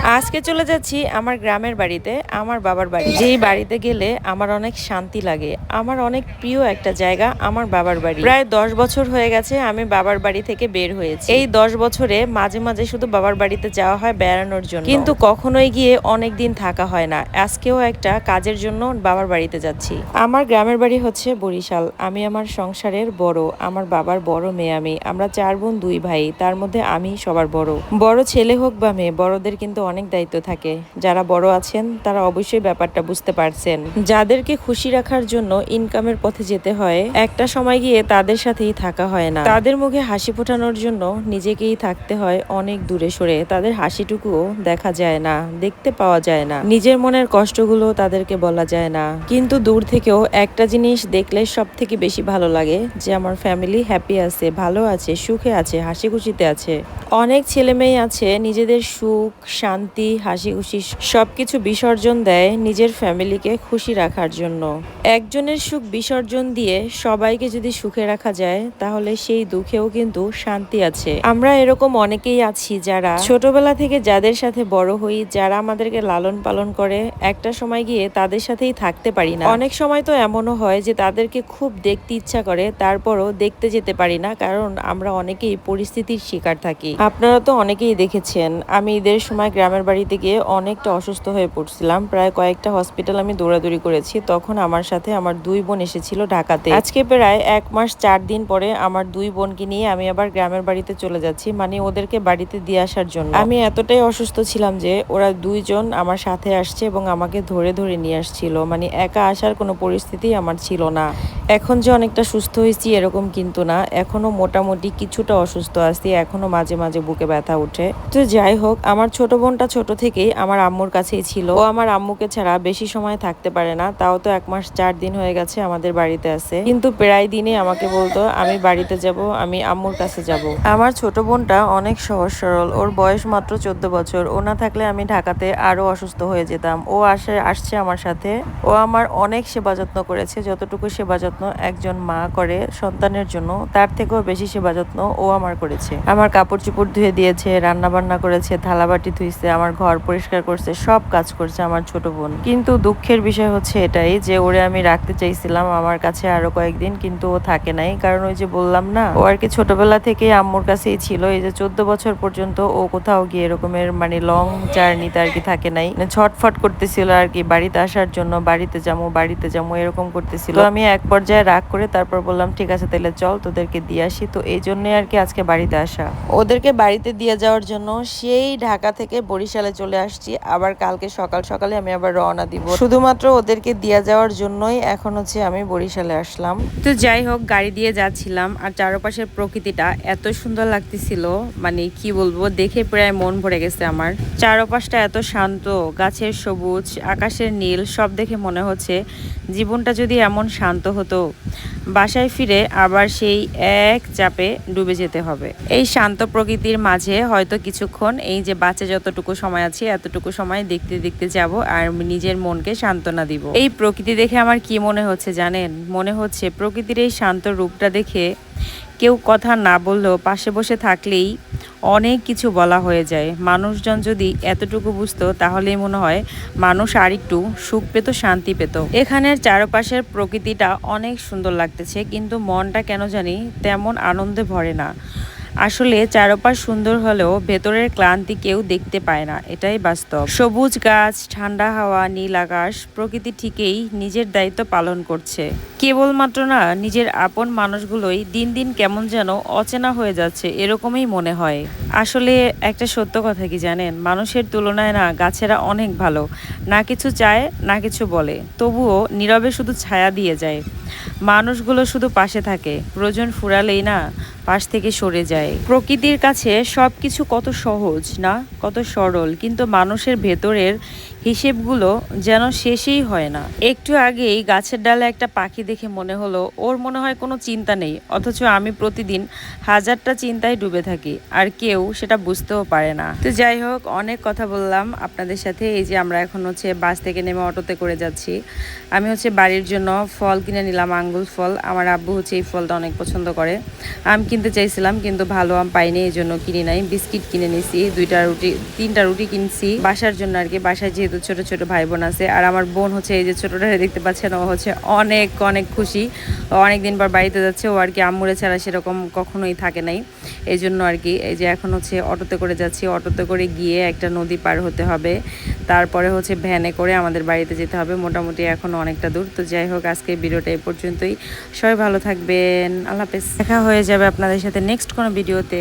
আজকে চলে যাচ্ছি আমার গ্রামের বাড়িতে, আমার বাবার বাড়ি। যেই বাড়িতে গেলে আমার অনেক শান্তি লাগে, আমার অনেক প্রিয় একটা জায়গা আমার বাবার বাড়ি। প্রায় দশ বছর হয়ে গেছে আমি বাবার বাড়ি থেকে বের হয়েছি। এই দশ বছরে মাঝে মাঝে শুধু বাবার বাড়িতে যাওয়া হয় বেড়ানোর জন্য। কিন্তু কখনোই গিয়ে অনেক দিন থাকা হয় না। আজকেও একটা কাজের জন্য বাবার বাড়িতে যাচ্ছি। আমার গ্রামের বাড়ি হচ্ছে বরিশাল। আমি আমার সংসারের বড়, আমার বাবার বড় মেয়ে আমি। আমরা চার বোন, দুই ভাই। তার মধ্যে আমি সবার বড়। বড় ছেলে হোক বা মেয়ে, বড়দের কিন্তু অনেক দায়িত্ব থাকে। যারা বড় আছেন, তারা অবশ্যই ব্যাপারটা বুঝতে পারছেন। যাদেরকে খুশি রাখার জন্য ইনকামের পথে যেতে হয়, একটা সময় গিয়ে তাদের সাথেই থাকা হয় না। তাদের মুখে হাসি ফোটানোর জন্য নিজেকেই থাকতে হয় অনেক দূরে সরে। তাদের হাসিটুকুও দেখা যায় না, দেখতে পাওয়া যায় না। নিজের মনের কষ্টগুলো তাদেরকে বলা যায় না। কিন্তু দূর থেকেও একটা জিনিস দেখলে সব থেকে বেশি ভালো লাগে যে, আমার ফ্যামিলি হ্যাপি আছে, ভালো আছে, সুখে আছে হাসি খুশিতে আছে। অনেক ছেলে মেয়ে আছে, নিজেদের সুখ শান্তি হাসি খুশি সবকিছু বিসর্জন দেয় নিজের ফ্যামিলিকে খুশি রাখার জন্য। একজনের সুখ বিসর্জন দিয়ে সবাইকে যদি সুখে রাখা যায়, তাহলে সেই দুঃখেও কিন্তু শান্তি আছে। আমরা এরকম অনেকেই আছি যারা ছোটবেলা থেকে যাদের সাথে বড় হই, যারা আমাদেরকে লালন পালন করে, একটা সময় গিয়ে তাদের সাথেই থাকতে পারি না। অনেক সময় তো এমনও হয় যে তাদেরকে খুব দেখতে ইচ্ছা করে, তারপরও দেখতে যেতে পারি না, কারণ আমরা অনেকেই পরিস্থিতির শিকার থাকি। আপনারা তো অনেকেই দেখেছেন, আমি ঈদের সময় গ্রামের বাড়িতে গিয়ে অনেকটা অসুস্থ হয়ে পড়ছিলাম। প্রায় কয়েকটা হসপিটাল আমি দৌড়াদৌড়ি করেছি। তখন আমার সাথে আমার দুই বোন এসেছিল ঢাকাতে। আজকে প্রায় এক মাস চার দিন পরে আমার দুই বোনকে নিয়ে আমি আবার গ্রামের বাড়িতে চলে যাচ্ছি মানে ওদেরকে বাড়িতে দিয়ে আসার জন্য। আমি এতটাই অসুস্থ ছিলাম যে ওরা দুইজন আমার সাথে আসছে এবং আমাকে ধরে ধরে নিয়ে আসছিল। মানে একা আসার কোনো পরিস্থিতি আমার ছিল না। এখন যে অনেকটা সুস্থ হয়েছি এরকম কিন্তু না। এখনও মোটামুটি কিছুটা অসুস্থ আছি। এখনও মাঝে মাঝে বুকে ব্যথা উঠে তো যাই হোক, আমার ছোট বোনটা ছোট থেকেই আমার আম্মুর কাছেই ছিল। ও আমার আম্মুকে ছাড়া বেশি সময় থাকতে পারে না। তাও তো এক মাস চার দিন হয়ে গেছে আমাদের বাড়িতে আছে। কিন্তু প্রায় দিনে আমাকে বলতো, আমি বাড়িতে যাব, আমি আম্মুর কাছে যাব। আমার ছোট বোনটা অনেক সহজ সরল। ওর বয়স মাত্র চোদ্দ বছর। ও না থাকলে আমি ঢাকাতে আরও অসুস্থ হয়ে যেতাম। ও আসে, আসছে আমার সাথে। ও আমার অনেক সেবা যত্ন করেছে। যতটুকু সেবা যত্ন একজন মা করে সন্তানের জন্য, তার থেকেও বেশি সেবা যত্ন ও আমার করেছে। আমার কাপড় চোপড় ধুয়ে দিয়েছে রান্না বান্না করেছে, থালাবাটি ধুইছে। আমার ঘর পরিষ্কার করছে, সব কাজ করছে আমার ছোট বোন। কিন্তু দুঃখের বিষয় হচ্ছে এটাই যে ওরে আমি রাখতে চাইছিলাম আমার কাছে আরও কয়েকদিন, কিন্তু ও থাকে নাই। কারণ ওই যে বললাম না, ও আর কি ছোটবেলা থেকে আম্মুর কাছেই ছিল। এই যে চোদ্দ বছর পর্যন্ত ও কোথাও গিয়ে এরকমের মানে লং জার্নিতে আর কি থাকে নাই। মানে ছটফট করতেছিল আর কি, বাড়িতে আসার জন্য বাড়িতে যাব বাড়িতে যাব, এরকম করতেছিল। আমি এক পর্যায়ে রাগ করে তারপর বললাম, ঠিক আছে তাহলে চল তোদেরকে দিয়ে আসি। তো এই জন্য আর কি আজকে বাড়িতে আসা। ওদেরকে বাড়িতে দিয়ে যাওয়ার জন্য সেই ঢাকা থেকে বরিশালে চলে আসছি। আবার কালকে সকাল সকালে আমি আবার রওনা দিব। শুধুমাত্র ওদেরকে দিয়ে যাওয়ার জন্যই এখন হচ্ছে আমি বরিশালে আসলাম। তো যাই হোক, গাড়ি দিয়ে যাচ্ছিলাম আর চারপাশের প্রকৃতিটা এত সুন্দর লাগতেছিল। মানে কি বলব, দেখে প্রায় মন ভরে গেছে আমার। চারপাশটা এত শান্ত, গাছের সবুজ, আকাশের নীল, সব দেখে মনে হচ্ছে জীবনটা যদি এমন শান্ত হতো। বাসায় ফিরে আবার সেই এক চাপে ডুবে যেতে হবে। এই শান্ত প্রকৃতির মাঝে হয়তো কিছুক্ষণ এই যে বাচ্চা যতটুকু সময় আছে, এতটুকু সময় দেখতে দেখতে যাব আর নিজের মনকে সান্ত্বনা দিব। এই প্রকৃতি দেখে আমার কি মনে হচ্ছে জানেন? মনে হচ্ছে প্রকৃতির এই শান্ত রূপটা দেখে কেউ কথা না বললেও পাশে বসে থাকলেই অনেক কিছু বলা হয়ে যায়। মানুষজন যদি এতটুকু বুঝতো, তাহলেই মনে হয় মানুষ আরেকটু সুখ পেত, শান্তি পেত। এখানের চারপাশের প্রকৃতিটা অনেক সুন্দর লাগতেছে, কিন্তু মনটা কেন জানি তেমন আনন্দে ভরে না। আসলে চারপাশ সুন্দর হলেও ভেতরের ক্লান্তি কেউ দেখতে পায় না, এটাই বাস্তব। সবুজ গাছ, ঠান্ডা হাওয়া, নীল আকাশ, প্রকৃতি ঠিকই নিজের দায়িত্ব পালন করছে। কেবলমাত্র না, নিজের আপন মানুষগুলোই দিন দিন কেমন যেন অচেনা হয়ে যাচ্ছে, এরকমই মনে হয়। আসলে একটা সত্য কথা কি জানেন? মানুষের তুলনায় না, গাছেরা অনেক ভালো। না কিছু চায়, না কিছু বলে। তবুও নীরবে শুধু ছায়া দিয়ে যায়। মানুষগুলো শুধু পাশে থাকে। প্রয়োজন ফুরালেই না, পাশ থেকে সরে যায়। প্রকৃতির কাছে সব কিছু কত সহজ না, কত সরল, কিন্তু মানুষের ভেতরের হিসেবগুলো যেন শেষেই হয় না। একটু আগেই গাছের ডালে একটা পাখি দেখে মনে হলো, ওর মনে হয় কোনো চিন্তা নেই, অথচ আমি প্রতিদিন হাজারটা চিন্তায় ডুবে থাকি, আর কেউ সেটা বুঝতেও পারে না। তো যাই হোক, অনেক কথা বললাম আপনাদের সাথে, এই যে আমরা এখন হচ্ছে বাস থেকে নেমে অটোতে করে যাচ্ছি। আমি হচ্ছে বাড়ির জন্য ফল কিনে নিলাম। আঙ্গুর আঙ্গুল ফল। আমার আব্বু হচ্ছে এই ফলটা অনেক পছন্দ করে। আম কিনতে চাইছিলাম, কিন্তু ভালো আম পাইনি, এই জন্য কিনি নাই। বিস্কিট কিনে নিছি, দুইটা রুটি, তিনটা রুটি কিনছি। বাসার জন্য আর কি, বাসায় যেহেতু ছোট ছোট ভাই বোন আছে, আর আমার বোন হচ্ছে এই যে ছোটটা দেখতে পাচ্ছেন, ও হচ্ছে অনেক অনেক খুশি। অনেক দিন পর বাড়িতে যাচ্ছে, ও আর কি আম্মুরে ছাড়া সেরকম কখনোই থাকে নাই। এই জন্য আর কি, এই যে এখন হচ্ছে অটোতে করে যাচ্ছি, অটোতে করে গিয়ে একটা নদী পার হতে হবে। তারপরে হচ্ছে ভ্যানে করে আমাদের বাড়িতে যেতে হবে। মোটামুটি এখন অনেকটা দূর। তো যাই হোক, আজকে ভিডিওটা এ পর্যন্তই। সবাই ভালো থাকবেন। আল্লাহ হাফেজ। দেখা হয়ে যাবে আপনাদের সাথে নেক্সট কোনো ভিডিওতে